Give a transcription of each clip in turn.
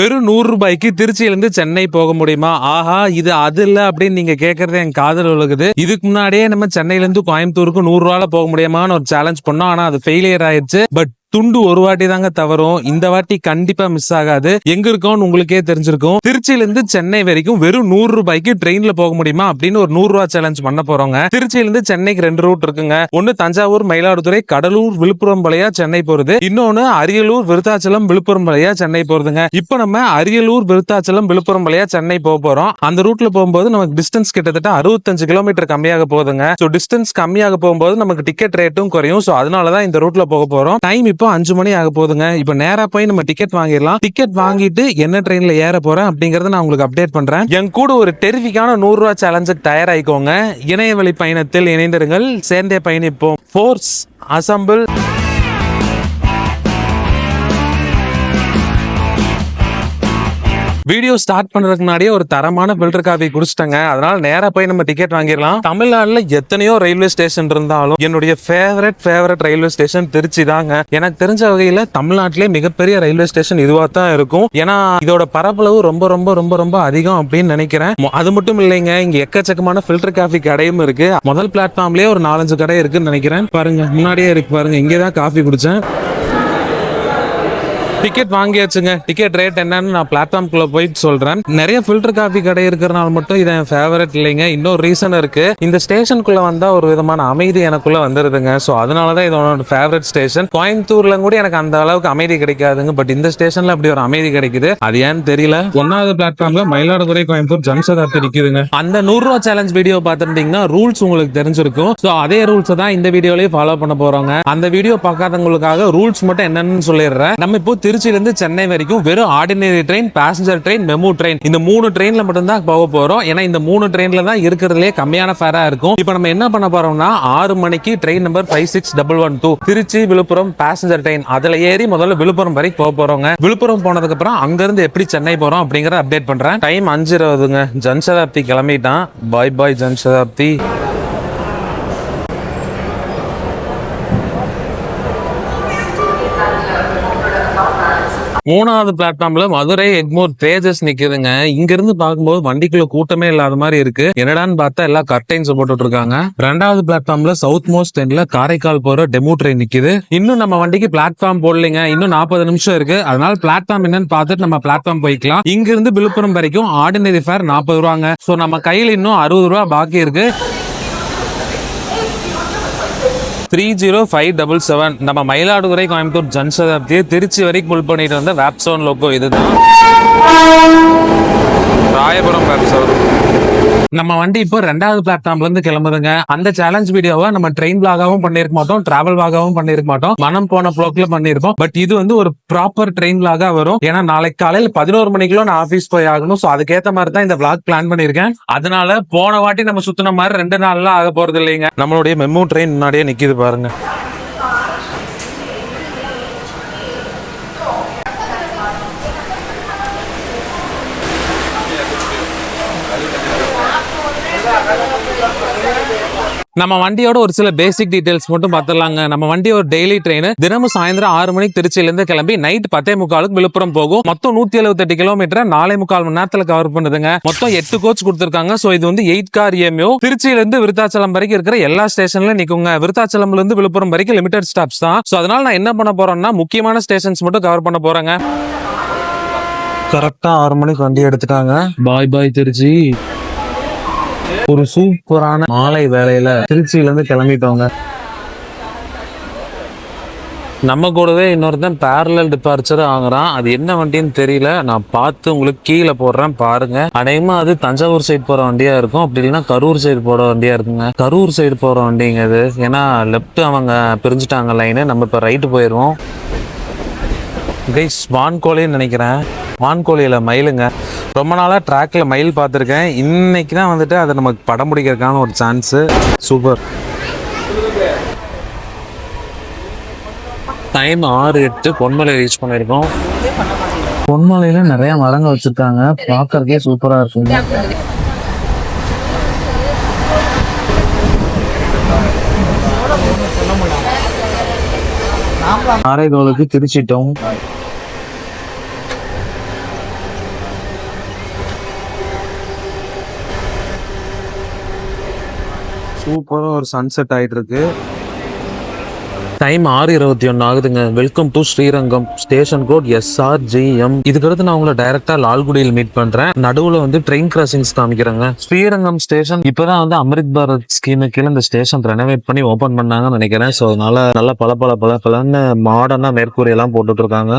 வெறும் நூறு ரூபாய்க்கு திருச்சியிலிருந்து சென்னை போக முடியுமா? ஆஹா இது அது இல்ல அப்படின்னு நீங்க கேக்குறது என் காதல் உழுகுது இதுக்கு முன்னாடியே நம்ம சென்னையில இருந்து கோயம்புத்தூருக்கு நூறு ரூபாய் போக முடியுமான்னு ஒரு சேலஞ்ச் பண்ணோம். ஆனா அது ஃபெயிலியர் ஆயிடுச்சு. பட் துண்டு ஒரு வாட்டி தாங்க தவறும். இந்த வாட்டி கண்டிப்பா மிஸ் ஆகாது. எங்க இருக்கோம்னு உங்களுக்கே தெரிஞ்சிருக்கும். திருச்சியில இருந்து சென்னை வரைக்கும் வெறும் நூறு ரூபாய்க்கு ட்ரெயின்ல போக முடியுமா? அப்படின்னு ஒரு நூறு ரூபாய் சேலஞ்ச் பண்ண போறோங்க. திருச்சியில இருந்து சென்னைக்கு ரெண்டு ரூட் இருக்குங்க. ஒன்னு தஞ்சாவூர் மயிலாடுதுறை கடலூர் விழுப்புரம் வழியா சென்னை போறது. இன்னொன்னு அரியலூர் விருத்தாச்சலம் விழுப்புரம் வழியா சென்னை போறதுங்க. இப்போ நம்ம அரியலூர் விருத்தாச்சலம் விழுப்புரம் வழியா சென்னை போக போறோம். அந்த ரூட்ல போகும்போது நமக்கு டிஸ்டன்ஸ் கிட்டத்தட்ட அறுபத்தஞ்சு கிலோமீட்டர் கம்மியாக போகுதுங்க. ஸோ டிஸ்டன்ஸ் கம்மியாக போகும்போது நமக்கு டிக்கெட் ரேட்டும் குறையும். ஸோ அதனாலதான் இந்த ரூட்ல போக போறோம். டைம் இப்போ இப்போ அஞ்சு மணி ஆக போதுங்க இப்போ நேரா போய் நம்ம டிக்கெட் வாங்கிடலாம். டிக்கெட் வாங்கிட்டு என்ன ட்ரெயின்ல ஏற போறேன் அப்படிங்கறத நான் உங்களுக்கு அப்டேட் பண்றேன். என் கூட ஒரு டெரிஃபிக்கான நூறு ரூபாய் சேலஞ்சுக்கு தயாராகிக்கோங்க இணையவழி பயணத்தில் இணைந்திருங்கள். சேர்ந்தே பயணிப்போம். ஃபோர்ஸ் அசம்பிள் வீடியோ ஸ்டார்ட் பண்றதுக்கு முன்னாடியே ஒரு தரமான ஃபில்டர் காஃபி குடிச்சிட்டாங்க. அதனால நேரா போய் நம்ம டிக்கெட் வாங்கிடலாம். தமிழ்நாடுல எத்தனையோ ரயில்வே ஸ்டேஷன் இருந்தாலும் என்னுடைய favourite favourite railway station Trichy தாங்க. எனக்கு தெரிஞ்ச வகையில தமிழ்நாட்டிலே மிகப்பெரிய ரயில்வே ஸ்டேஷன் இதுவா தான் இருக்கும். ஏன்னா இதோட பரப்பளவு ரொம்ப ரொம்ப ரொம்ப ரொம்ப அதிகம் அப்படின்னு நினைக்கிறேன். அது மட்டும் இல்லைங்க இங்க எக்கச்சக்கமான ஃபில்டர் காஃபி கடையும் இருக்கு. முதல் பிளாட்ஃபார்ம்லயே ஒரு நாலஞ்சு கடை இருக்குன்னு நினைக்கிறேன். பாருங்க முன்னாடியே இருக்கு பாருங்க இங்கே தான் காஃபி குடிச்சேன். டிக்கெட் வாங்கியாச்சுங்க. டிக்கெட் ரேட் என்னன்னு நான் பிளாட்ஃபார்ம்குள்ள போயிட்டு சொல்றேன். நிறைய ஃபில்டர் காஃபி கடை இருக்கிறனால மட்டும் இது என் ஃபேவரட் இல்லைங்க. இன்னொரு ரீசன் இருக்கு. இந்த ஸ்டேஷனுக்குள்ள வந்தா ஒரு விதமான அமைதி எனக்குள்ள வந்துருதுங்க. ஸோ அதனாலதான் இதோட ஃபேவரட் ஸ்டேஷன் கோயம்புத்தூர்ல கூட எனக்கு அந்த அளவுக்கு அமைதி கிடைக்காதுங்க. பட் இந்த ஸ்டேஷன்ல அப்படி ஒரு அமைதி கிடைக்குது. அது ஏன்னு தெரியல. ஒன்னாவது பிளாட்ஃபார்ம்ல மயிலாடுதுறை கோயம்புத்தூர் ஜன்சதாப்தி நிக்குதுங்க. அந்த நூறு ரூபா சேலஞ்ச் வீடியோ பார்த்துருந்தீங்கன்னா ரூல்ஸ் உங்களுக்கு தெரிஞ்சிருக்கும். ஸோ அதே ரூல்ஸ் தான் இந்த வீடியோலயும் ஃபாலோ பண்ண போறோங்க. அந்த வீடியோ பார்க்காதவங்களுக்காக ரூல்ஸ் மட்டும் என்னன்னு சொல்லிடுறேன். நம்ம இப்போ திருச்சியிலேருந்து சென்னை வரைக்கும் வெறும் ordinary train passenger train MEMU train இந்த மூணு ட்ரெயினில் மட்டும் தான் போக போகிறோம் ஏன்னா இந்த மூணு ட்ரெயினில் தான் இருக்கிறதுலே கம்மியான ஃபேராக இருக்கும். இப்போ நம்ம என்ன பண்ண போகிறோம்னா ஆறு மணிக்கு train number five six double one two Trichy Villupuram passenger train அதில் ஏறி முதல்ல விழுப்புரம் வரைக்கும் போக போகிறோங்க விழுப்புரம் போனதுக்கு அப்புறம் எப்படி சென்னை போகிறோம் அப்படிங்கிறத அப்டேட் பண்ணுறேன் டைம் அஞ்சு இருபதுங்க. ஜன்சதாப்தி கிளம்பிட்டான். பாய் பாய் ஜன்சதாப்தி மூணாவது பிளாட்ஃபார்ம்ல மதுரை எக்மோர் தேஜஸ் நிக்குதுங்க. இங்க இருந்து பார்க்கும்போது வண்டிக்குள்ள கூட்டமே இல்லாத மாதிரி இருக்கு. என்னடான்னு பார்த்தா எல்லாம் கர்டைன்ஸ் போட்டுட்டு இருக்காங்க ரெண்டாவது பிளாட்ஃபார்ம்ல சவுத் மோஸ்ட் எண்ட்ல காரைக்கால் போற டெமோ ட்ரெயின் நிக்குது. இன்னும் நம்ம வண்டிக்கு பிளாட்ஃபார்ம் போடலைங்க. இன்னும் நாற்பது நிமிஷம் இருக்கு. அதனால பிளாட்ஃபார்ம் என்னன்னு பார்த்துட்டு நம்ம பிளாட்ஃபார்ம் போய்க்கலாம். இங்க இருந்து விழுப்புரம் வரைக்கும் ஆர்டினரி ஃபேர் நாற்பது ரூபாங்க. சோ நம்ம கையில் இன்னும் அறுபது ரூபா பாக்கி இருக்கு. Three zero five double seven நம்ம மயிலாடுதுறை கோயம்புத்தூர் ஜன்சதாப்தி திருச்சி வரைக்கும் புல் பண்ணிட்டு வந்த வேப்சோன் லோகோ இதுதான். ராயபுரம் வேப்சோன் நம்ம வண்டி இப்போ ரெண்டாவது பிளாட்ஃபார்ம்ல இருந்து கிளம்புதுங்க. அந்த சேலஞ்ச் வீடியோவை நம்ம ட்ரெயின் பிளாகாவும் பண்ணிருக்க மாட்டோம் டிராவல் பிளாகாவும் பண்ணிருக்க மாட்டோம். மனம் போன ப்ளோக்ல பண்ணிருப்போம். பட் இது வந்து ஒரு ப்ராப்பர் ட்ரெயின் பிளாகா வரும். ஏன்னா நாளைக்கு காலையில் பதினோரு மணிக்குள்ள நான் ஆபீஸ் போய் ஆகணும். சோ அதுக்கேத்த மாதிரி தான் இந்த பிளாக் பிளான் பண்ணிருக்கேன். அதனால போன வாட்டி நம்ம சுத்தின மாதிரி ரெண்டு நாள்லாம் ஆக போறது இல்லைங்க. நம்மளுடைய மெமோ ட்ரெயின் முன்னாடியே நிக்குது பாருங்க. நம்ம வண்டியோட ஒரு சில பேசிக் டீடைல்ஸ் மட்டும் பார்த்துடலாங்க நம்ம வண்டி ஒரு டெய்லி ட்ரெயின் தினமும் சாயந்தரம் ஆறு மணிக்கு திருச்சியில இருந்து கிளம்பி நைட் பத்தே முக்காலுக்கு விழுப்புரம் போகும். மொத்தம் நூத்தி எழுபத்தெட்டு கிலோமீட்டர் நாலே முக்கால் மணி நேரத்துல கவர் பண்ணுதுங்க. மொத்தம் எட்டு கோச் கொடுத்துருக்காங்க. சோ இது வந்து எயிட் கார் இஎம்யூ திருச்சியில இருந்து விருத்தாச்சலம் வரைக்கும் இருக்கிற எல்லா ஸ்டேஷன்லயும் நிக்குங்க. விருத்தாச்சலம்ல இருந்து விழுப்புரம் வரைக்கும் லிமிடெட் ஸ்டாப்ஸ் தான். சோ அதனால நான் என்ன பண்ண போறேன்னா முக்கியமான ஸ்டேஷன்ஸ் மட்டும் கவர் பண்ண போறேங்க. கரெக்டா ஆறு மணிக்கு வண்டி எடுத்துட்டாங்க. பாய் பாய் திருச்சி. ஒரு சூப்பரான மாலை வேலையில திருச்சியில இருந்து கிளம்பிட்டோங்க நம்ம கூடவே இன்னொருத்தன் பேரலல் டிபார்ச்சர் ஆகுறான். அது என்ன வண்டின்னு தெரியல. நான் பார்த்து உங்களுக்கு கீழே போடுறேன் பாருங்க. அநேகமா அது தஞ்சாவூர் சைடு போற வண்டியா இருக்கும். அப்படி இல்லைன்னா கரூர் சைடு போற வண்டியா இருக்குங்க. கரூர் சைடு போற வண்டிங்க அது ஏன்னா லெஃப்ட் அவங்க பிரிஞ்சுட்டாங்க லைனு நம்ம இப்ப ரைட்டு போயிடுவோம் கைஸ் வான்கோழின்னு நினைக்கிறேன். வான்கோழியில் மயிலுங்க. ரொம்ப நாளா ட்ராக்கில் மயில் பார்த்துருக்கேன். இன்னைக்கு தான் வந்துட்டு அதை நமக்கு படம் பிடிக்கிறதுக்கான ஒரு சான்ஸு சூப்பர் டைம் ஆறு எட்டு. பொன்மலை ரீச் பண்ணியிருக்கோம். பொன்மலையில நிறைய மரங்கள் வச்சிருக்காங்க. பார்க்கறதுக்கே சூப்பரா இருக்குங்க காரைக்காலுக்கு திருச்சிட்டோம். சூப்பராக ஒரு சன்செட் ஆகிட்டு இருக்கு டைம் ஆறு இருபத்தி ஒன்று ஆகுதுங்க. Welcome to Srirangam. Station code SRGM இதுக்கடுத்து நான் உங்களை டைரக்டா லால்குடியில் மீட் பண்றேன். நடுவுல வந்து ட்ரெயின் கிராசிங்ஸ் காமிக்கிறாங்க. ஸ்ரீரங்கம் ஸ்டேஷன் இப்பதான் வந்து அமிர்த் பாரத் ஸ்கீமு கீழே இந்த ஸ்டேஷன் ரெனோவேட் பண்ணி ஓபன் பண்ணாங்கன்னு நினைக்கிறேன். ஸோ அதனால நல்ல பல பல பல பலன்னு மாடர்னா மேற்கூரையெல்லாம் போட்டுட்டு இருக்காங்க.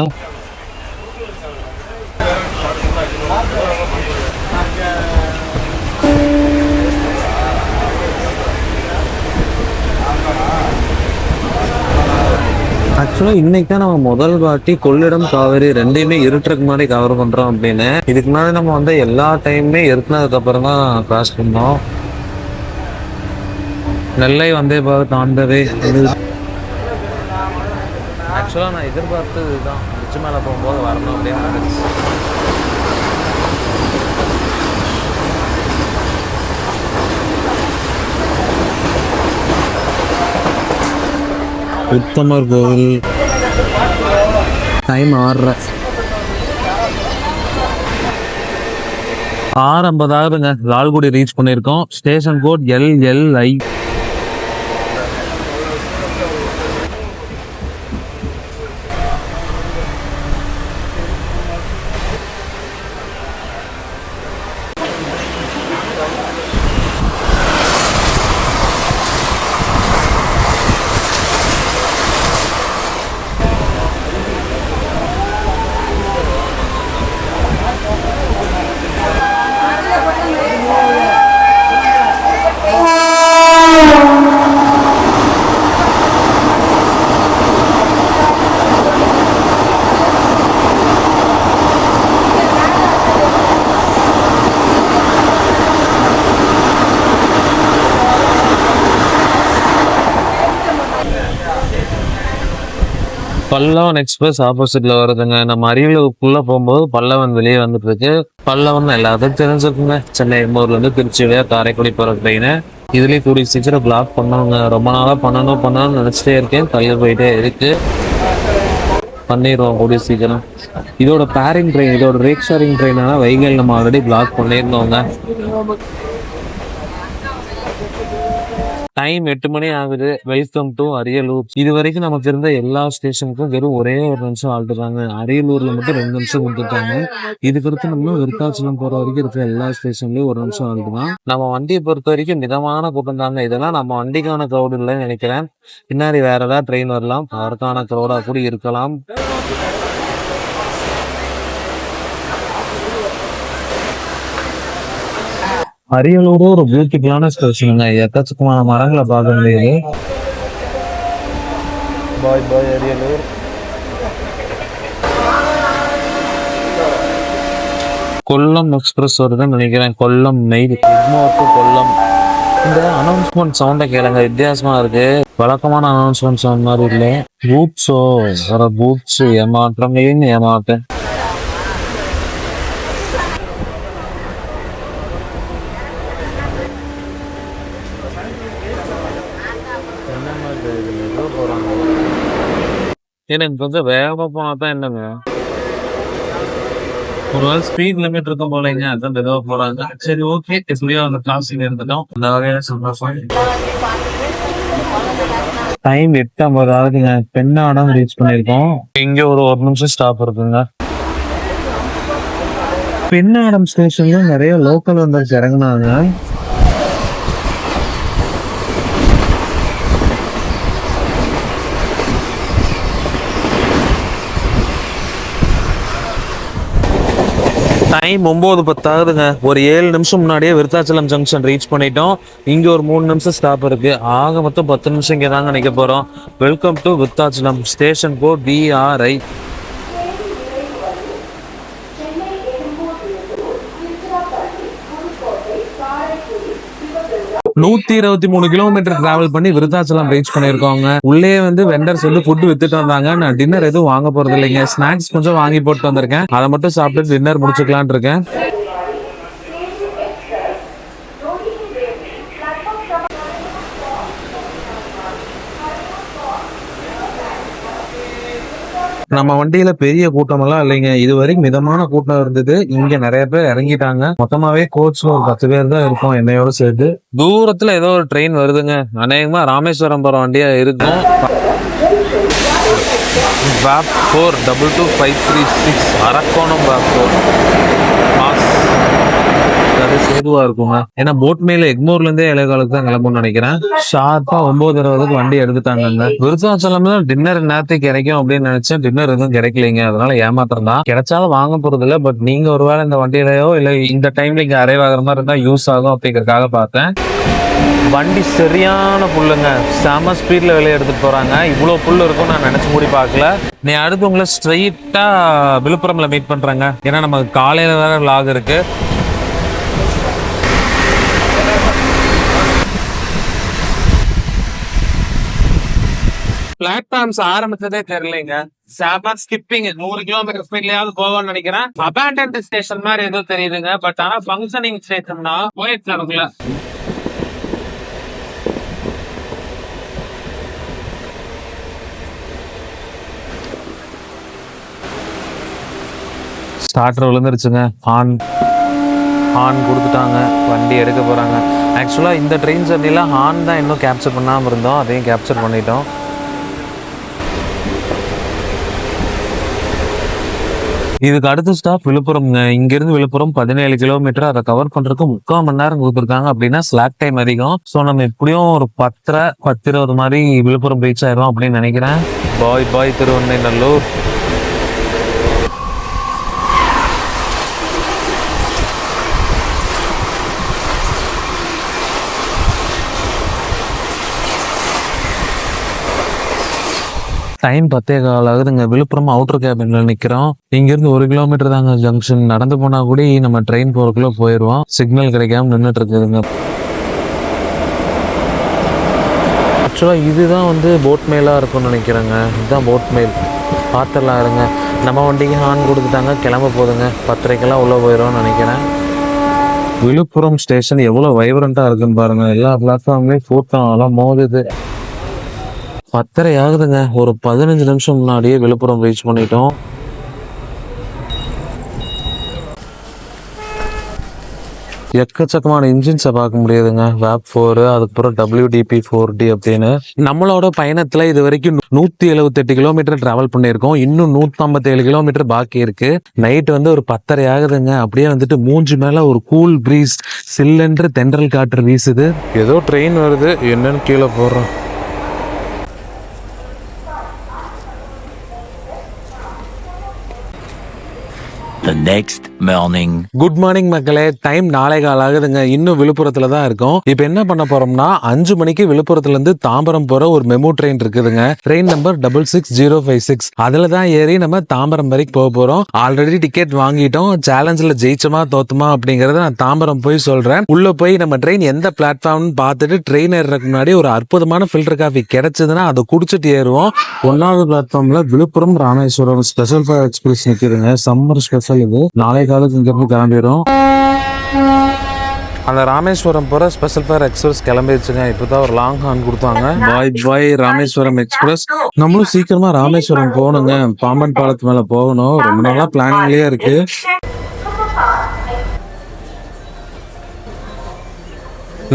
ஆக்சுவலாக இன்னைக்கு தான் நம்ம முதல் வாட்டி கொள்ளிடம் காவேரி ரெண்டையுமே இருட்டுறதுக்கு முன்னாடி கவர் பண்றோம் அப்படின்னு. இதுக்கு முன்னாடி நம்ம வந்து எல்லா டைமுமே இருக்குனதுக்கு அப்புறம் தான் கிராஸ் பண்ணோம். நெல்லை வந்தே பாரத் தாண்டவே. ஆக்சுவலாக நான் எதிர்பார்த்தது இதுதான். உச்சி மேலே போகும்போது வரணும் அப்படின்னு உத்தமர் கோவில். டைம் ஆறரை. ஆறு ஐம்பதாயிரங்க லால்குடி ரீச் பண்ணியிருக்கோம். Station code LLI Pallavan express ஆப்போசிட்ல வருதுங்க. நம்ம அரியலூருக்குள்ள போகும்போது பல்லவன் வெளியே வந்துட்டு இருக்கு பல்லவன் எல்லாத்துக்கும் தெரிஞ்சிருக்குங்க சென்னை எம்மூர்ல இருந்து திருச்சி வழியா காரைக்குடி போற ட்ரெயின் இதுலயும் கூடிய சீக்கிரம் பிளாக் பண்ணுவாங்க ரொம்ப நாளா பண்ணணும் பண்ணணும்னு நினைச்சிட்டே இருக்கேன். கையில் போயிட்டே இருக்கு. பண்ணிடுவோம் கூடிய சீக்கிரம். இதோட பேரிங் ட்ரெயின் இதோட ரேக் ஷேரிங் ட்ரெயினால வைகையில் நம்ம ஆல்ரெடி பிளாக் பண்ணியிருந்தோங்க. டைம் எட்டு மணி ஆகுது. வெல்கம் டு அரியலூர் இது வரைக்கும் நமக்கு இருந்த எல்லா ஸ்டேஷனுக்கும் வெறும் ஒரே ஒரு நிமிஷம் ஆள்றாங்க அரியலூர்ல மட்டும் ரெண்டு நிமிஷம் கொடுத்துருக்காங்க இதுக்கடுத்து நம்ம விருத்தாச்சலம் போற வரைக்கும் இருக்கிற எல்லா ஸ்டேஷன்லயும் ஒரு நிமிஷம் ஆள்றான் நம்ம வண்டியை பொறுத்த வரைக்கும் மிதமான கூட்டம் தாங்க. இதெல்லாம் நம்ம வண்டிக்கான க்ரௌட் இல்லைன்னு நினைக்கிறேன். பின்னாடி வேற ஏதாவது ட்ரெயின் வரலாம். அதற்கான க்ரௌடா கூட இருக்கலாம். அரியலூர் ஒரு பியூட்டிஃபுல்லான ஸ்டேஷனுங்க எக்கச்சக்கமான மரங்களை பார்க்க முடியுது bye bye Ariyalur. Kollam express வருதுன்னு நினைக்கிறேன். கொல்லம் நெய் எக்மோர் கொல்லம். இந்த அனௌன்ஸ்மெண்ட் சவுண்டை கேளுங்க. வித்தியாசமா இருக்கு. வழக்கமான அனௌன்ஸ்மெண்ட் சவுண்ட் மாதிரி இல்லை. பூட்ஸோ வர பூட்ஸ் ஏமாற்றம் ஏமாற்றேன் எனக்கு கொஞ்சம் வேகமா போனா தான் என்னங்க? ஒரு வேளை ஸ்பீட் லிமிட் இருக்கும் போலங்க அதான் மெதுவா போறாங்க. சரி ஓகே எப்படியோ அந்த கிளாஸ்ல இருந்துட்டோம். அந்த வகையில சந்தோஷம் டைம் எட்டு ஐம்பது ஆகுதுங்க பெண்ணாடம் ரீச் பண்ணிருக்கோம் இங்க ஒரு ஒரு நிமிஷம் ஸ்டாப் இருக்குங்க. பெண்ணாடம் ஸ்டேஷன்ல நிறைய லோக்கல் வந்து இறங்குனாங்க. டைம் ஒம்பது பத்தாகுதுங்க. ஒரு ஏழு நிமிஷம் முன்னாடியே விருத்தாச்சலம் ஜங்ஷன் ரீச் பண்ணிட்டோம். இங்க ஒரு மூணு நிமிஷம் ஸ்டாப் இருக்கு. ஆக மொத்தம் பத்து நிமிஷம் இங்கே தாங்க நிக்க போறோம். Welcome to Virudhachalam. Station code TRI நூத்தி இருபத்தி மூணு கிலோமீட்டர் டிராவல் பண்ணி விருத்தாச்சலம் ரீச் பண்ணிருக்காங்க உள்ளே வந்து வெண்டர்ஸ் வந்து ஃபுட் வித்துட்டு வந்தாங்க. நான் டின்னர் எதுவும் வாங்க போறது இல்லைங்க ஸ்நாக்ஸ் கொஞ்சம் வாங்கி போட்டு வந்திருக்கேன். அதை மட்டும் சாப்பிட்டு டின்னர் முடிச்சுக்கலாம்னு இருக்கேன். நம்ம வண்டியில பெரிய கூட்டம் எல்லாம் இல்லைங்க. இது வரைக்கும் மிதமான கூட்டம் இருந்தது. இங்க நிறைய பேர் இறங்கிட்டாங்க. மொத்தமாவே கோச் ஒரு பத்து பேர் தான் இருக்கும் என்னையோட சேர்த்து தூரத்துல ஏதோ ஒரு ட்ரெயின் வருதுங்க. அநேகமா ராமேஸ்வரம் போற வண்டியா இருக்கும். வேப் four double two five three six Arakkonam vape four சேதுவா இருக்குங்க. ஏன்னா போட் மேல எக்மோர்ல இருந்தே இலைகாலுக்கு தான் கிளம்பும்னு நினைக்கிறேன். ஷார்ப்பா ஒன்பது இருபதுக்கு வண்டி எடுத்துட்டாங்க விருத்தாச்சலம்ல டின்னர் நேரத்துக்கு கிடைக்கும் அப்படின்னு நினைச்சேன். டின்னர் எதுவும் கிடைக்கலைங்க. அதனால ஏமாத்திரம் தான். கிடைச்சாலும் வாங்க போறது இல்ல. பட் நீங்க ஒருவேளை இந்த வண்டியிலயோ இல்ல இந்த டைம்ல இங்க அரைவ் ஆகுற மாதிரி இருந்தா யூஸ் ஆகும் அப்படிங்கறதுக்காக பார்த்தேன். வண்டி சரியான புல்லுங்க. செம ஸ்பீட்ல வெளியே எடுத்துட்டு போறாங்க. இவ்வளோ புல் இருக்கும் நான் நினைச்சு கூடி பார்க்கல. நீ அடுத்து உங்களை ஸ்ட்ரைட்டா விழுப்புரம்ல மீட் பண்றேங்க. ஏன்னா நமக்கு காலையில வேற லாக் இருக்கு. பிளாட்ஃபார்ம்ஸ் ஆரம்பிச்சதே தெரியலங்க. சாப்பா ஸ்கிப்பிங் நூறு கிலோமீட்டர் ஸ்பீட்லயாவது போவோம்னு நினைக்கிறேன். அபேண்டன்ட் ஸ்டேஷன் மாதிரி ஏதோ தெரியுதுங்க. பட் ஆனா ஃபங்க்ஷனிங் ஸ்டேஷன்னா போயிட்டு இருக்குல்ல ஸ்டார்டர் விழுந்துருச்சுங்க. ஆன் ஹார்ன் கொடுத்துட்டாங்க. வண்டி எடுக்க போகிறாங்க ஆக்சுவலாக இந்த ட்ரெயின் ஜர்னியில் ஹார்ன் தான் இன்னும் கேப்சர் பண்ணாமல் இருந்தோம். அதையும் கேப்சர் பண்ணிட்டோம். இதுக்கு அடுத்த ஸ்டாப் விழுப்புரம்ங்க இங்கிருந்து விழுப்புரம் பதினேழு கிலோமீட்டர் அதை கவர் பண்றதுக்கு முக்கால் மணி நேரம் கொடுத்துருக்காங்க அப்படின்னா ஸ்லாக் டைம் அதிகம். ஸோ நம்ம எப்படியும் ஒரு பத்தரை பத்து இருபது மாதிரி விழுப்புரம் ரீச் ஆயிரும் அப்படின்னு நினைக்கிறேன். பாய் பாய் திருவண்ணைநல்லூர் டைம் பத்தே கால் ஆகுதுங்க விழுப்புரம் அவுட்டர் கேபின்ல நிக்கிறோம். இங்க இருந்து ஒரு கிலோமீட்டர் தாங்க ஜங்ஷன் நடந்து போனா கூட நம்ம ட்ரெயின் போறதுக்குள்ள போயிடுவோம் சிக்னல் கிடைக்காம நின்றுட்டு இருக்குதுங்க. ஆக்சுவலா இதுதான் வந்து போட் மெயிலாக இருக்கும்னு நினைக்கிறேங்க. இதுதான் போட் மெயில் பார்த்துடலாம் இருங்க. நம்ம வண்டிக்கு ஹார்ன் கொடுத்துட்டாங்க. கிளம்ப போதுங்க. பத்தரைக்கெல்லாம் உள்ளே போயிடும்னு நினைக்கிறேன். விழுப்புரம் ஸ்டேஷன் எவ்வளவு வைப்ரண்ட்டாக இருக்குன்னு பாருங்க. எல்லா பிளாட்ஃபார்ம்லேயும் கூட்டம் எல்லாம் மோதுது. பத்தரை ஆகுதுங்க. ஒரு பதினஞ்சு நிமிஷம் முன்னாடியே விழுப்புரம் ரீச் பண்ணிட்டோம். எக்கச்சக்கமான இன்ஜின்ஸை பார்க்க முடியுதுங்க. வேப் ஃபோரு அதுக்கப்புறம் டபிள்யூடிபி ஃபோர் டி அப்படின்னு. நம்மளோட பயணத்தில் இது வரைக்கும் நூற்றி எழுபத்தெட்டு கிலோமீட்டர் ட்ராவல் பண்ணியிருக்கோம். இன்னும் நூற்றம்பத்தேழு கிலோமீட்டர் பாக்கி இருக்கு. நைட் வந்து ஒரு பத்தரை ஆகுதுங்க. அப்படியே வந்துட்டு மூஞ்சி மேலே ஒரு கூல் ப்ரீஸ் சில்லென்று தென்றல் காற்று வீசுது. ஏதோ ட்ரெயின் வருது. என்னன்னு கீழே போடுறோம். The next morning. Good morning மக்களே. டைம் நாளை கால் ஆகுதுங்க இன்னும் விழுப்புரத்துல தான் இருக்கும். இப்போ என்ன பண்ண போறோம்னா அஞ்சு மணிக்கு விழுப்புரத்துல இருந்து தாம்பரம் போற ஒரு மெமோ ட்ரெயின் இருக்குதுங்க. Train number double six zero five six அதுல தான் ஏறி நம்ம தாம்பரம் வரைக்கும் போக போறோம். ஆல்ரெடி டிக்கெட் வாங்கிட்டோம். சேலஞ்சில் ஜெயிச்சோமா தோத்துமா அப்படிங்கறத நான் தாம்பரம் போய் சொல்றேன். உள்ள போய் நம்ம ட்ரெயின் எந்த பிளாட்ஃபார்ம்னு பார்த்துட்டு ட்ரெயின் ஏறதுக்கு முன்னாடி ஒரு அற்புதமான ஃபில்டர் காஃபி கிடைச்சதுன்னா அதை குடிச்சிட்டு ஏறுவோம். ஒன்னாவது பிளாட்ஃபார்ம்ல Villupuram Rameswaram special for express நிற்குதுங்க summer special இது நாளை காலத்துக்கு இங்கிருந்து கிளம்பிடும் அந்த ராமேஸ்வரம் போற ஸ்பெஷல் ஃபேர் எக்ஸ்பிரஸ் கிளம்பிடுச்சுங்க இப்பதான் ஒரு லாங் ஹார்ன் கொடுத்தாங்க. Bye bye Rameswaram express. நம்மளும் சீக்கிரமா ராமேஸ்வரம் போகணுங்க. பாம்பன் பாலத்து மேல போகணும். ரொம்ப நாளா பிளானிங்லயே இருக்கு.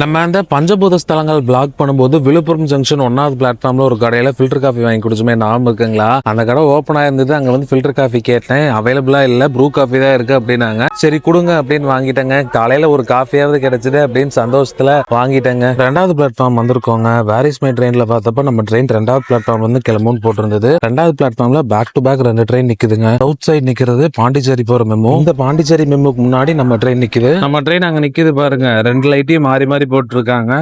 நம்ம அந்த பஞ்சபூத ஸ்தலங்கள் பிளாக் பண்ணும்போது விழுப்புரம் ஜங்ஷன் ஒன்னாவது பிளாட்ஃபார்ம்ல ஒரு கடையில ஃபில்டர் காஃபி வாங்கி குடிச்சுமே நாம இருக்குங்களா? அந்த கடை ஓப்பன் ஆயிருந்தது அங்க வந்து ஃபில்டர் காஃபி கேட்டேன். அவைலபிளா இல்ல ப்ரூ காஃபி தான் இருக்கு அப்படின்னாங்க. சரி கொடுங்க அப்படின்னு வாங்கிட்டேங்க. காலையில ஒரு காஃபியாவது கிடைச்சது அப்படின்னு சந்தோஷத்துல வாங்கிட்டேங்க. ரெண்டாவது பிளாட்ஃபார்ம் வந்திருக்கோங்க. வேரிஸ் மை ட்ரெயின்ல பார்த்தப்ப நம்ம ட்ரெயின் ரெண்டாவது பிளாட்ஃபார்ம் வந்து கிளம்புன்னு போட்டிருந்தது. ரெண்டாவது பிளாட்ஃபார்ம்ல பேக் டு பேக் ரெண்டு ட்ரெயின் நிக்குதுங்க. சவுத் சைடு நிக்கிறது பாண்டிச்சேரி போற மெமோ இந்த பாண்டிச்சேரி மெமோக்கு முன்னாடி நம்ம ட்ரெயின் நிக்குது. நம்ம ட்ரெயின் அங்க நிக்குது பாருங்க. ரெண்டு லைட்டையும் மாறி மாறி போட்டிருக்காங்க.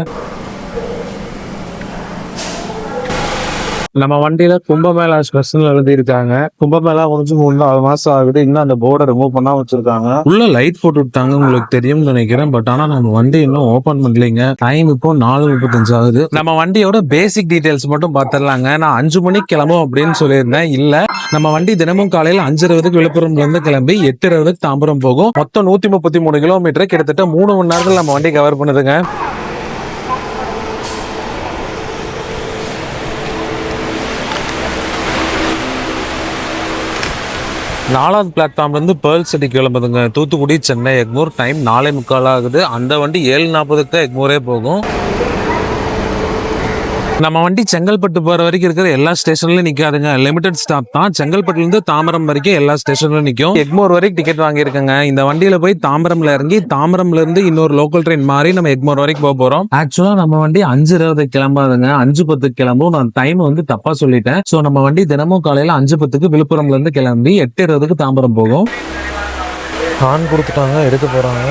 நம்ம வண்டியில கும்பமேளா ஸ்பெஷல் எழுதியிருக்காங்க. கும்பமேளா கொஞ்சம் மூணு நாலு மாசம் ஆகுது. இன்னும் அந்த போர்டை ரிமூவ் பண்ணா வச்சிருக்காங்க. உள்ள லைட் போட்டு விட்டாங்க உங்களுக்கு தெரியும்னு நினைக்கிறேன். பட் ஆனா நம்ம வண்டி இன்னும் ஓபன் பண்ணலைங்க. டைம் இப்போ நாலு முப்பத்தஞ்சு ஆகுது. நம்ம வண்டியோட பேசிக் டீடைல்ஸ் மட்டும் பார்த்துடலாங்க நான் அஞ்சு மணிக்கு கிளம்பும் அப்படின்னு சொல்லியிருந்தேன். இல்ல நம்ம வண்டி தினமும் காலையில அஞ்சு இருபதுக்கு விழுப்புரம்ல இருந்து கிளம்பி எட்டு இருபதுக்கு தாம்பரம் போகும். மொத்தம் நூத்தி முப்பத்தி மூணு கிலோமீட்டர் கிட்டத்தட்ட மூணு மணி நேரத்தில் நம்ம வண்டி கவர் பண்ணுதுங்க. நாலாவது பிளாட்ஃபார்ம்லேருந்து பேர்ல் சிட்டி கிளம்புதுங்க. தூத்துக்குடி சென்னை எக்மூர். டைம் நாலே முக்கால் ஆகுது. அந்த வண்டி ஏழு நாற்பதுக்கு தான் எக்மூரே போகும். நம்ம வண்டி செங்கல்பட்டு போற வரைக்கும் இருக்கிற எல்லா ஸ்டேஷன்லயும் நிக்காதுங்க. லிமிடெட் ஸ்டாப் தான். செங்கல்பட்டுல இருந்து தாம்பரம் வரைக்கும் எல்லா ஸ்டேஷன்லயும் நிக்கும். எக்மோர் வரைக்கும் டிக்கெட் வாங்கியிருக்கங்க. இந்த வண்டியில போய் தாம்பரம்ல இறங்கி தாம்பரம்ல இருந்து இன்னொரு லோக்கல் ட்ரெயின் மாறி நம்ம எக்மோர் வரைக்கும் போக போறோம். ஆக்சுவலா நம்ம வண்டி அஞ்சு இருபது கிளம்பாதுங்க. அஞ்சு பத்துக்கு கிளம்பும். நான் டைம் வந்து தப்பா சொல்லிட்டேன். சோ நம்ம வண்டி தினமும் காலையில அஞ்சு பத்துக்கு விழுப்புரம்ல இருந்து கிளம்பி எட்டு இருபதுக்கு தாம்பரம் போகும். ஆண் கொடுத்துட்டாங்க எடுக்க போறாங்க.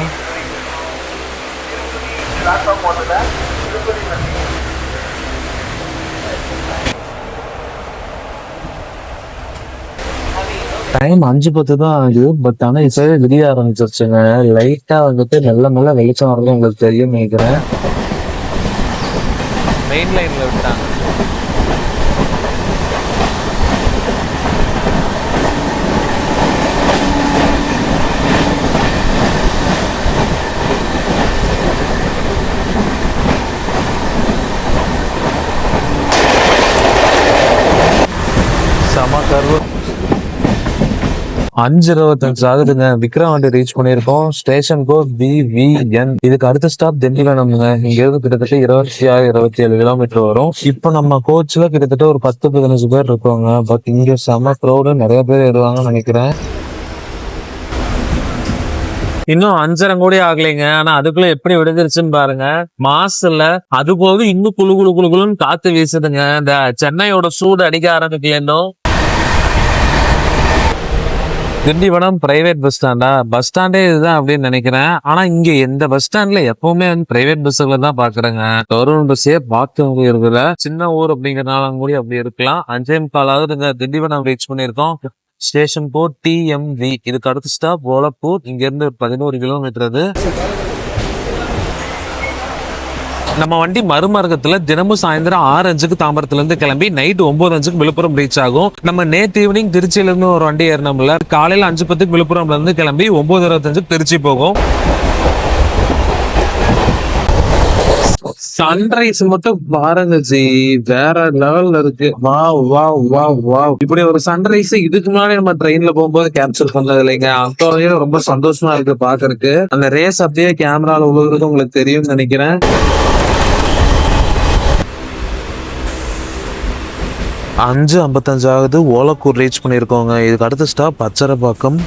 டைம் அஞ்சு பத்து தான் ஆகுது. பட் ஆனா இப்பவே விடிய ஆரம்பிச்சிருச்சுங்க. லைட்டா வந்துட்டு நல்ல நல்ல வெளிச்சம் வரது உங்களுக்கு தெரியும் நினைக்கிறேன். மெயின் லைன்ல விட்டாங்க. செம கருவு அஞ்சு இருபத்தஞ்சு ஆகுதுங்க விக்ரவாண்டி ரீச் பண்ணியிருக்கோம். Station code V V N இதுக்கு அடுத்த ஸ்டாப் திண்டிவனம்ங்க இங்க இருந்து கிட்டத்தட்ட இருபத்தி ஆறு இருபத்தி ஏழு கிலோமீட்டர் வரும். இப்போ நம்ம கோச்சில் கிட்டத்தட்ட ஒரு பத்து பதினஞ்சு பேர் இருக்கோங்க. பட் இங்க செம க்ரௌடு நிறைய பேர் ஏறுவாங்கன்னு நினைக்கிறேன். இன்னும் அஞ்சரம் கூட ஆகலைங்க. ஆனா அதுக்குள்ள எப்படி விடுதிருச்சுன்னு பாருங்க. மாசுல அது போக இன்னும் குளு குளு குளு குளுன்னு காத்து வீசுதுங்க. இந்த சென்னையோட சூடு அடிக்க ஆரம்பிக்கலன்னும். திண்டிவனம் பிரைவேட் பஸ் ஸ்டாண்டா பஸ் ஸ்டாண்டே இதுதான் அப்படின்னு நினைக்கிறேன். ஆனா இங்க எந்த பஸ் ஸ்டாண்ட்ல எப்பவுமே வந்து பிரைவேட் பஸ்ஸுகளை தான் பாக்குறேங்க கவர்மெண்ட் பஸ்ஸே பார்க்க இருக்குல்ல சின்ன ஊர் அப்படிங்கறதுனால கூட அப்படி இருக்கலாம். அஞ்சே முக்காலாவது இந்த திண்டிவனம் ரீச் பண்ணியிருக்கோம். ஸ்டேஷன் போர் டிஎம்வி இதுக்கு அடுத்த ஸ்டாப் ஓலப்பூர். இங்க இருந்து பதினோரு கிலோமீட்டர் அது. நம்ம வண்டி மறுமார்க்கத்துல தினமும் சாயந்தரம் ஆறு அஞ்சுக்கு தாம்பரத்துல இருந்து கிளம்பி நைட் ஒன்பது அஞ்சுக்கு விழுப்புரம் ரீச் ஆகும். நம்ம நேற்று ஈவினிங் திருச்சியில இருந்து ஒரு வண்டி ஏறினோம்ல காலையில அஞ்சு பத்துக்கு விழுப்புரம்ல இருந்து கிளம்பி ஒன்பது இருபத்தஞ்சுக்கு திருச்சி போகும். சன்ரைஸ் மட்டும் பாருங்க ஜி வேற லெவல்ல இருக்கு. வா வா வா வா இப்படி ஒரு சன்ரைஸ் இதுக்கு முன்னாடி நம்ம ட்ரெயின்ல போகும்போது கேப்சர் பண்ணது இல்லைங்க. அந்த ரொம்ப சந்தோஷமா இருக்கு பாக்குறதுக்கு. அந்த ரேஸ் அப்படியே கேமரால உழுகுறது உங்களுக்கு தெரியும்னு நினைக்கிறேன். அஞ்சு ஐம்பத்தஞ்சாவது ஓலக்கூர் ரீச் பண்ணியிருக்கோங்க இதுக்கு அடுத்த ஸ்டாப் பச்சரப்பாக்கம்.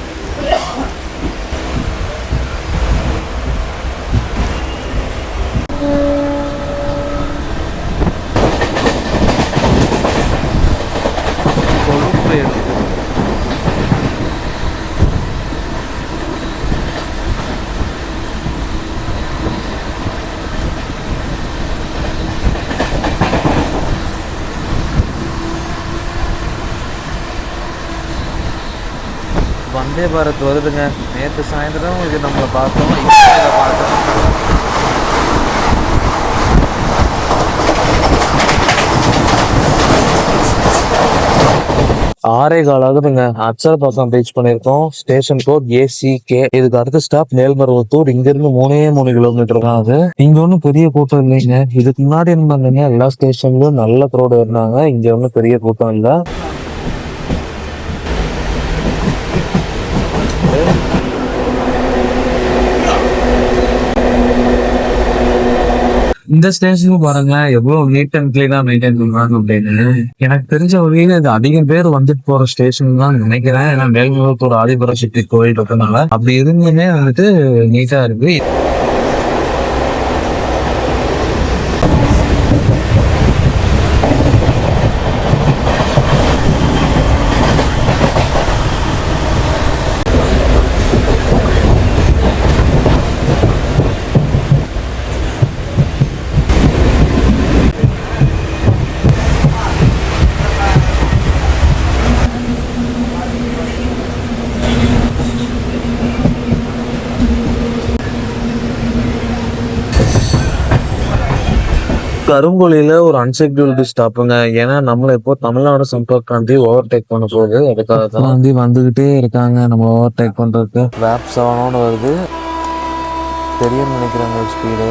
வந்தே பாரத் வருதுங்க. நேற்று சாயந்தரம் இது நம்மளை பார்த்தோம். இப்போ இதை பார்த்தோம். ஆறே கால் ஆகுதுங்க. அச்சரப்பாக்கம் ரீச் பண்ணியிருக்கோம். ஸ்டேஷன் கோட் ஏசிகே இதுக்கு அடுத்த ஸ்டாப் நேல்மருவத்தூர் இங்க இருந்து மூணே மூணு கிலோமீட்டர் தான் அது. இங்க ஒன்றும் பெரிய கூட்டம் இல்லைங்க. இதுக்கு முன்னாடி என்ன பண்ணீங்க எல்லா ஸ்டேஷன்லயும் நல்ல க்ரௌடு இருந்தாங்க. இங்க ஒன்றும் பெரிய கூட்டம் இல்லை. இந்த ஸ்டேஷனுக்கு பாருங்க எவ்வளவு நீட் அண்ட் கிளீனா மெயின்டைன் பண்றாங்க அப்படின்னு. எனக்கு தெரிஞ்ச வகையில இது அதிகம் பேர் வந்துட்டு போற ஸ்டேஷன் தான் நினைக்கிறேன். ஏன்னா மேல்முகத்தூர் ஆதிபுர சிட்டி கோயில் இருக்கனால அப்படி இருந்துமே வந்துட்டு நீட்டா இருக்கு. கருங்கோழியில ஒரு அன்செக்யூரிட்டி ஸ்டாப்புங்க ஏன்னா நம்மள இப்போ தமிழ்நாடு சம்பர்க் கிராந்தி ஓவர் டேக் பண்ண போகுது. அதுக்காக தான். வந்து வந்துகிட்டே இருக்காங்க. நம்ம ஓவர் டேக் பண்றதுக்கு வேப் செவனோட வருது. தெரியும் நினைக்கிறாங்க ஸ்பீடு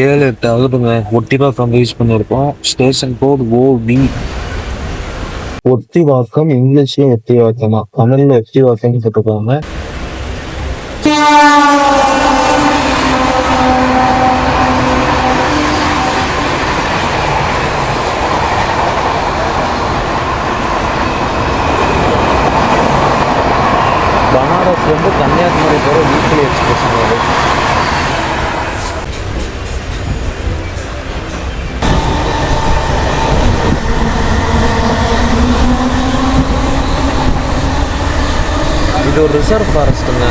ஏழு எட்டு ஆகுதுங்க ஒட்டிவாக்கம் யூஸ் பண்ணியிருக்கோம். ஸ்டேஷன் கோட் ஓவி ஒத்திவாக்கம் இங்கிலீஷ்ல ஒத்திவாக்கமா தமிழ்ல ஒத்திவாக்கம் போட்டுருக்காங்க பனாரஸ்ல இருந்து கன்னியாகுமரி போகிற வீக்லி எக்ஸ்பிரஸ் இது ஒரு ரிசர்வ் ஃபாரஸ்ட்டுங்க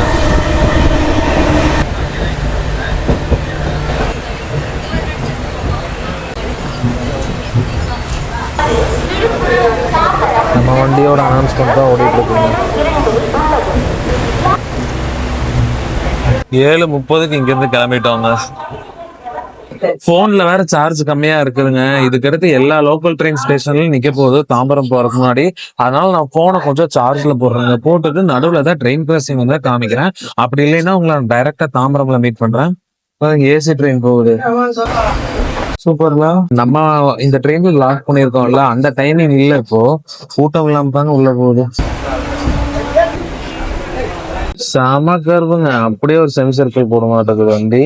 நம்ம வண்டியோட அனௌன்ஸ்மெண்ட் தான் ஓடிட்டு இருக்குங்க. ஏழு முப்பதுக்கு இங்கேருந்து கிளம்பிட்டோங்க. போன்ல வேற சார்ஜ் கம்மியா இருக்குதுங்க. இதுக்கு அடுத்து எல்லா லோக்கல் ட்ரெயின் ஸ்டேஷன்லயும் நிக்க போகுது. தாம்பரம் போறதுக்கு முன்னாடி. அதனால நான் போனை கொஞ்சம் சார்ஜ்ல போடுறேங்க. போட்டுட்டு நடுவுல தான் ட்ரெயின் கிராசிங் வந்து காமிக்கிறேன். அப்படி இல்லைன்னா உங்களை டைரக்டா தாம்பரம்ல மீட் பண்றேன். ஏசி ட்ரெயின் போகுது. சூப்பர்ல நம்ம இந்த ட்ரெயின்ல லாக் பண்ணிருக்கோம்ல அந்த டைமிங் இல்ல இப்போ. கூட்டம் இல்லாம தாங்க உள்ள போகுது. செம கருவுங்க. அப்படியே ஒரு செமி சர்க்கிள் போட மாட்டேங்குது வண்டி.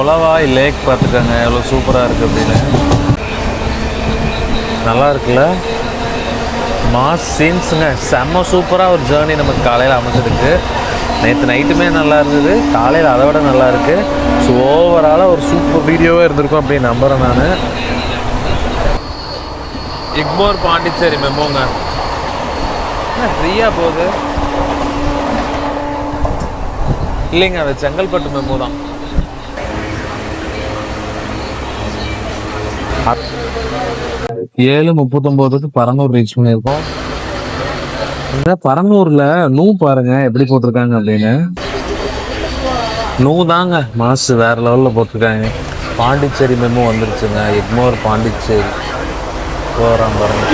கொலவாய் லேக் பார்த்துக்கோங்க எவ்வளோ சூப்பராக இருக்குது அப்படின்னு. நல்லா இருக்குல்ல? மாஸ் சீன்ஸுங்க. செம்ம சூப்பராக ஒரு ஜேர்னி நமக்கு காலையில் அமைஞ்சிருக்கு நேற்று நைட்டுமே நல்லா இருந்தது. காலையில் அதை விட நல்லா இருக்குது ஸோ ஓவராலாக ஒரு சூப்பர் வீடியோவாக இருந்திருக்கும் அப்படின்னு நம்புகிறேன் நான். இக்மோர் பாண்டிச்சேரி மெமோங்க ஃப்ரீயாக போகுது? இல்லைங்க அது செங்கல்பட்டு மெமோ தான். ஏழு முப்பத்தொம்போதுக்கு பரநூறு ரீச் பண்ணியிருக்கோம். இந்த பரநூறுல நூ பாருங்க எப்படி போட்டிருக்காங்க அப்படின்னு. நூ தாங்க மாசு வேற லெவல்ல போட்டிருக்காங்க. பாண்டிச்சேரி மெமோ வந்துருச்சுங்க. எக்மோர் பாண்டிச்சேரி. போறான் பாருங்க.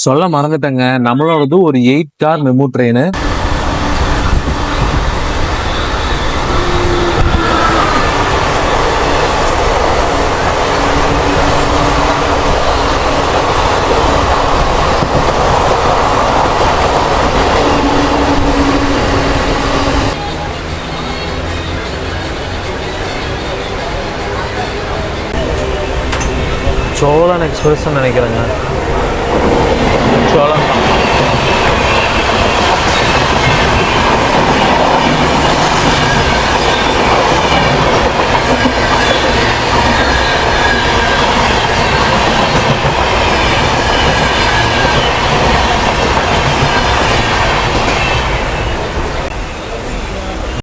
சொல்ல மறந்துட்டேங்க. நம்மளோடது ஒரு eight car MEMU train Cholan எக்ஸ்பிரஸ்ன்னு நினைக்கிறேங்க சோழன் தான்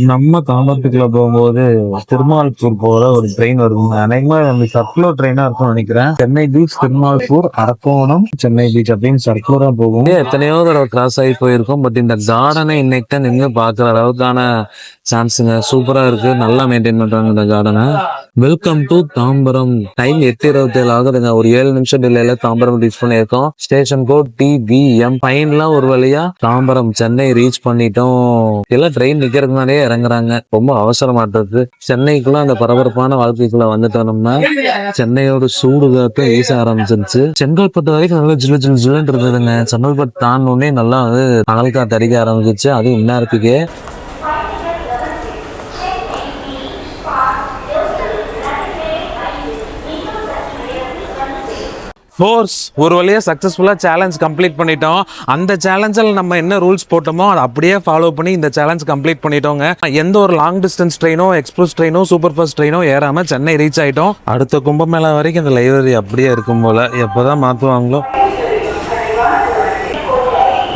நம்ம தாம்பரத்துக்குள்ள போகும்போது திருமால்பூர் போற ஒரு ட்ரெயின் வருதுங்க அநேகமா நம்ம சர்க்குலர் ட்ரெயினா இருக்கும் நினைக்கிறேன். சென்னை பீச் திருமால்பூர் அரக்கோணம் சென்னை பீச் அப்படின்னு சர்க்குலரா போகும். எத்தனையோ தடவை கிராஸ் ஆகி போயிருக்கோம். பட் இந்த கார்டனை இன்னைக்கு தான் நின்று பாக்குற அளவுக்கான சான்ஸுங்க சூப்பரா இருக்கு. நல்லா மெயின்டைன் பண்றாங்க இந்த கார்டனை வெல்கம் டு தாம்பரம். டைம் எட்டு இருபத்தி ஏழு ஆகுதுங்க. ஒரு ஏழு நிமிஷம் டிலேல தாம்பரம் ரீச் பண்ணியிருக்கோம். Station code T B M பைன்லாம் ஒரு வழியா தாம்பரம் சென்னை ரீச் பண்ணிட்டோம். எல்லாம் ட்ரெயின் நிக்கிறதுனாலே இறங்குறாங்க. ரொம்ப அவசரமாட்டது சென்னைக்குள்ள அந்த பரபரப்பான வாழ்க்கைக்குள்ள வந்துட்டோம்னா சென்னையோட சூடு காத்து வீச ஆரம்பிச்சிருச்சு. செங்கல்பட்டு வரைக்கும் நல்லா ஜில்லு ஜில்லு ஜில்லுன்னு இருந்ததுங்க. செங்கல்பட்டு தாண்டோடனே நல்லா வந்து அனல் காத்து அடிக்க ஆரம்பிச்சிச்சு அதுவும் இந்நேரத்துக்கே ஃபோர்ஸ் ஒரு வழியாக சக்ஸஸ்ஃபுல்லாக சேலஞ்ச் கம்ப்ளீட் பண்ணிட்டோம். அந்த சேலஞ்சில் நம்ம என்ன ரூல்ஸ் போட்டோமோ அதை அப்படியே ஃபாலோ பண்ணி இந்த சேலஞ்ச் கம்ப்ளீட் பண்ணிட்டோங்க. எந்த ஒரு லாங் டிஸ்டன்ஸ் ட்ரெயினோ எக்ஸ்பிரஸ் ட்ரெயினோ சூப்பர் ஃபாஸ்ட் ட்ரெயினோ ஏறாம சென்னை ரீச் ஆகிட்டோம் அடுத்த கும்பமேளா வரைக்கும் இந்த லைப்ரரி அப்படியே இருக்கும் போல். எப்போ தான் மாற்றுவாங்களோ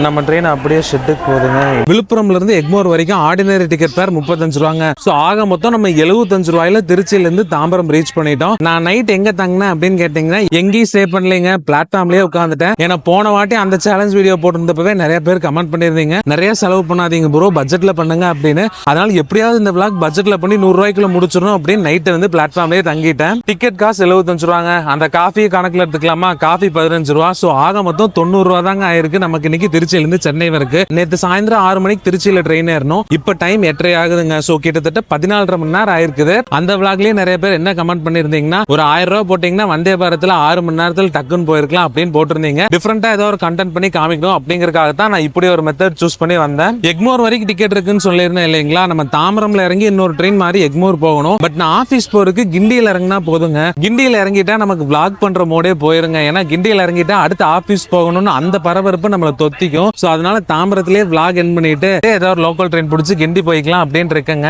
நம்ம ட்ரெயின் அப்படியே ஷெட்டுக்கு போகுதுங்க. விழுப்புரம்ல இருந்து எக்மோர் வரைக்கும் ஆர்டினரி டிக்கெட் பேர் முப்பத்தஞ்சு ரூபாங்க. ஸோ ஆக மொத்தம் நம்ம எழுபத்தஞ்சு ரூபாயில திருச்சியில இருந்து தாம்பரம் ரீச் பண்ணிட்டோம். நான் நைட் எங்க தங்கினேன் அப்படின்னு கேட்டீங்கன்னா எங்கேயும் ஸ்டே பண்ணலைங்க. பிளாட்ஃபார்ம்லயே உட்காந்துட்டேன் ஏன்னா போன வாட்டி அந்த சேலஞ்ச் வீடியோ போட்டிருந்தப்பவே நிறைய பேர் கமெண்ட் பண்ணியிருந்தீங்க. நிறைய செலவு பண்ணாதீங்க ப்ரோ பட்ஜெட்ல பண்ணுங்க அப்படின்னு. அதனால எப்படியாவது இந்த vlog பட்ஜெட்ல பண்ணி நூறு ரூபாய்க்குள்ள முடிச்சிடணும் அப்படின்னு நைட்டு வந்து பிளாட்ஃபார்ம்லயே தங்கிட்டேன். டிக்கெட் காசு எழுபத்தஞ்சு ரூபாங்க. அந்த காஃபி கணக்குல எடுத்துக்கலாமா? காஃபி பதினஞ்சு ரூபா. ஸோ ஆக மொத்தம் தொண்ணூறு ரூபா தாங்க ஆயிருக்கு. நமக்கு இன்னைக்கு திருச்சி இருந்து சென்னை வரைக்கும் நேற்று சாயந்தரம் ஆறு மணிக்கு திருச்சியில ட்ரெயின் ஏறணும். இப்போ டைம் எட்டரை ஆகுதுங்க. ஸோ கிட்டத்தட்ட பதினாலரை மணி நேரம் ஆயிருக்குது. அந்த விளாக்லயே நிறைய பேர் என்ன கமெண்ட் பண்ணிருந்தீங்கன்னா ஒரு ஆயிரம் ரூபாய் போட்டீங்கன்னா வந்தே பாரத்தில் ஆறு மணி நேரத்தில் டக்குன்னு போயிருக்கலாம் அப்படின்னு போட்டிருந்தீங்க. டிஃப்ரெண்டா ஏதோ ஒரு கண்டென்ட் பண்ணி காமிக்கணும் அப்படிங்கறதுக்காக தான் நான் இப்படி ஒரு மெத்தட் சூஸ் பண்ணி வந்தேன். எக்மோர் வரைக்கும் டிக்கெட் இருக்குன்னு சொல்லியிருந்தேன் இல்லைங்களா? நம்ம தாமரம்ல இறங்கி இன்னொரு ட்ரெயின் மாதிரி எக்மோர் போகணும். பட் நான் ஆஃபீஸ் போறதுக்கு கிண்டியில் இறங்கினா போதுங்க. கிண்டியில் இறங்கிட்டா நமக்கு vlog பண்ற மோடே போயிருங்க. ஏன்னா கிண்டியில் இறங்கிட்டா அடுத்து ஆஃபீஸ் போகணும்னு அந்த பரபரப்பு நம்மளை பிடிக்கும். ஸோ அதனால தாம்பரத்திலே விளாக் என் பண்ணிட்டு ஏதோ ஒரு லோக்கல் ட்ரெயின் பிடிச்சி கிண்டி போய்க்கலாம் அப்படின்னு இருக்கேங்க.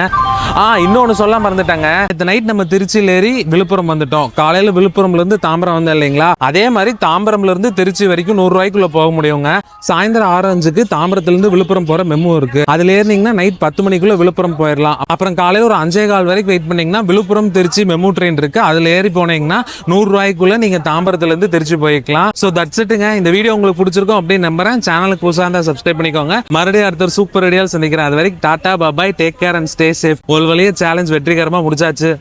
ஆ இன்னொன்னு சொல்ல மறந்துட்டாங்க. இந்த நைட் நம்ம திருச்சியில் ஏறி விழுப்புரம் வந்துட்டோம். காலையில் விழுப்புரம்ல இருந்து தாம்பரம் வந்தோம் இல்லைங்களா? அதே மாதிரி தாம்பரம்ல இருந்து திருச்சி வரைக்கும் நூறுரூவாய்க்குள்ளே போக முடியுங்க. சாயந்தரம் ஆறு அஞ்சுக்கு விழுப்புரம் போற மெமு இருக்கு. அதுல ஏறினீங்கன்னா நைட் பத்து மணிக்குள்ள விழுப்புரம் போயிடலாம் அப்புறம் காலையில் ஒரு அஞ்சே கால் வரைக்கும் வெயிட் பண்ணீங்கன்னா விழுப்புரம் திருச்சி மெமு ட்ரெயின் இருக்கு. அதுல ஏறி போனீங்கன்னா நூறு ரூபாய்க்குள்ள நீங்க தாம்பரத்துல இருந்து திருச்சி போய்க்கலாம். ஸோ தட்ஸ் இட்டுங்க இந்த வீடியோ உங்களுக்கு பிடிச்சிருக்கும் அப்படின்னு நம்புறேன். சேனல் சேனலுக்கு புதுசாக இருந்தால் சப்ஸ்கிரைப் பண்ணிக்கோங்க. மறுபடியும் அடுத்த ஒரு சூப்பர் ரெடியால் சந்திக்கிறேன். அது வரைக்கும் tata bye bye take care and stay safe ஒரு வழியே சேலஞ்ச் வெற்றிகரமா முடிச்சாச்சு.